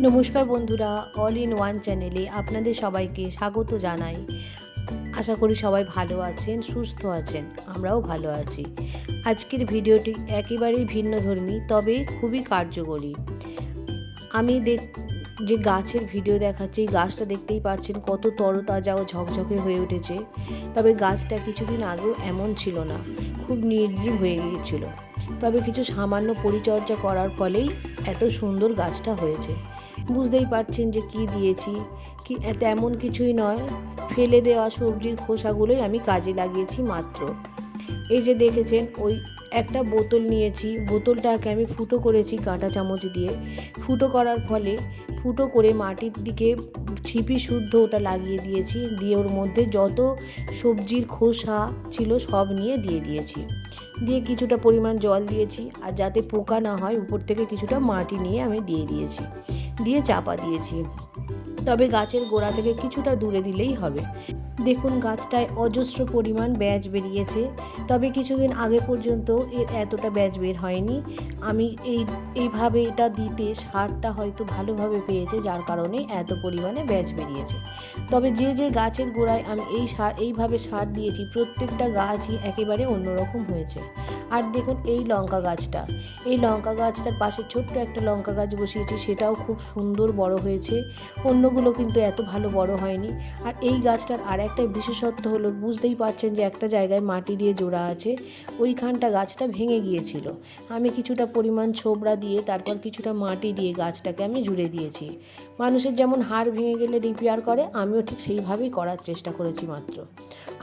নমস্কার বন্ধুরা all in one চ্যানেলে আপনাদের সবাইকে স্বাগত জানাই। আশা করি সবাই ভালো আছেন, সুস্থ আছেন, আমরাও ভালো আছি। আজকের ভিডিওটি একেবারেই ভিন্নধর্মী, তবে খুবই কার্যকরী। আমি দেখ, যে গাছের ভিডিও দেখাচ্ছি, এই গাছটা দেখতেই পাচ্ছেন কত তরতাজা ও ঝকঝকে হয়ে উঠেছে। তবে গাছটা কিছুদিন আগেও এমন ছিল না, খুব নির্জীব হয়ে গিয়েছিল। তবে কিছু সামান্য পরিচর্যা করার ফলেই এত সুন্দর গাছটা হয়েছে। বুঝতেই পারছেন যে কি দিয়েছি। কি তেমন কিছুই নয়। ফেলে দেওয়া সবজির খোসাগুলোই আমি কাজে লাগিয়েছি মাত্র। এই যে দেখেছেন, ওই একটা বোতল নিয়েছি। বোতলটাকে আমি ফুটো করেছি কাঁটা চামচ দিয়ে। ফুটো করার ফলে ফুটো করে মাটির দিকে ছিপি শুদ্ধ ওটা লাগিয়ে দিয়েছি। দিয়ে ওর মধ্যে যত সবজির খোসা ছিল সব নিয়ে দিয়ে দিয়েছি। দিয়ে কিছুটা পরিমাণ জল দিয়েছি। আর যাতে পোকা না হয়, উপর থেকে কিছুটা মাটি নিয়ে আমি দিয়ে দিয়েছি। দিয়ে চাপা দিয়েছি। তবে গাছের গোড়া থেকে কিছুটা দূরে দিলেই হবে। দেখুন গাছটায় অজস্র পরিমাণ ব্যাজ বেরিয়েছে। তবে কিছুদিন আগে পর্যন্ত এর এতটা ব্যাজ বের হয়নি। আমি এই, এইভাবে এটা দিতে সারটা হয়তো ভালোভাবে পেয়েছে, যার কারণে এত পরিমাণে ব্যাজ বেরিয়েছে। তবে যে যে গাছের গোড়ায় আমি এই সার, এইভাবে সার দিয়েছি, প্রত্যেকটা গাছই একেবারে অন্যরকম হয়েছে। আর দেখুন এই লঙ্কা গাছটা। এই লঙ্কা গাছটার পাশে ছোট্ট একটা লঙ্কা গাছ বসিয়েছি, সেটাও খুব সুন্দর বড় হয়েছে। অন্যগুলো কিন্তু এত ভালো বড় হয়নি। আর এই গাছটার আর একটা বিশেষত্ব হলো, বুঝতেই পারছেন যে একটা জায়গায় মাটি দিয়ে জোড়া আছে, ওইখানটা গাছটা ভেঙে গিয়েছিল। আমি কিছুটা পরিমাণ ছোবড়া দিয়ে, তারপর কিছুটা মাটি দিয়ে গাছটাকে আমি জুড়ে দিয়েছি। মানুষের যেমন হাড় ভেঙে গেলে রিপেয়ার করে, আমিও ঠিক সেইভাবেই করার চেষ্টা করেছি মাত্র।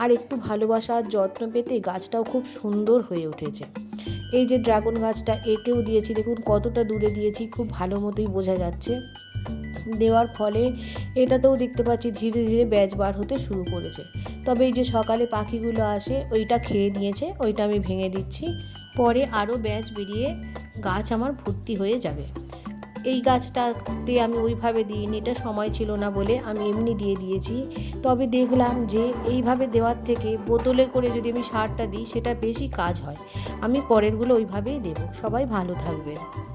আর একটু ভালোবাসা আর যত্ন পেতে গাছটাও খুব সুন্দর হয়ে উঠেছে। এই যে ড্রাগন গাছটা, একেও দিয়েছি, দেখুন কতটা দূরে দিয়েছি, খুব ভালো মতোই বোঝা যাচ্ছে। দেওয়ার ফলে এটাতেও দেখতে পাচ্ছি ধীরে ধীরে ব্যাজ বার হতে শুরু করেছে। তবে এই যে সকালে পাখিগুলো আসে, ওইটা খেয়ে নিয়েছে, ওইটা আমি ভেঙে দিচ্ছি। পরে আরও ব্যাজ বেরিয়ে গাছ আমার ভর্তি হয়ে যাবে। এই গাছটাতে আমি ওইভাবে দিইনি, এটা সময় ছিল না বলে আমি এমনি দিয়ে দিয়েছি। তবে দেখলাম যে এইভাবে দেওয়ার থেকে বোতলে করে যদি আমি সারটা দিই, সেটা বেশি কাজ হয়। আমি পরেরগুলো ওইভাবেই দেবো। সবাই ভালো থাকবেন।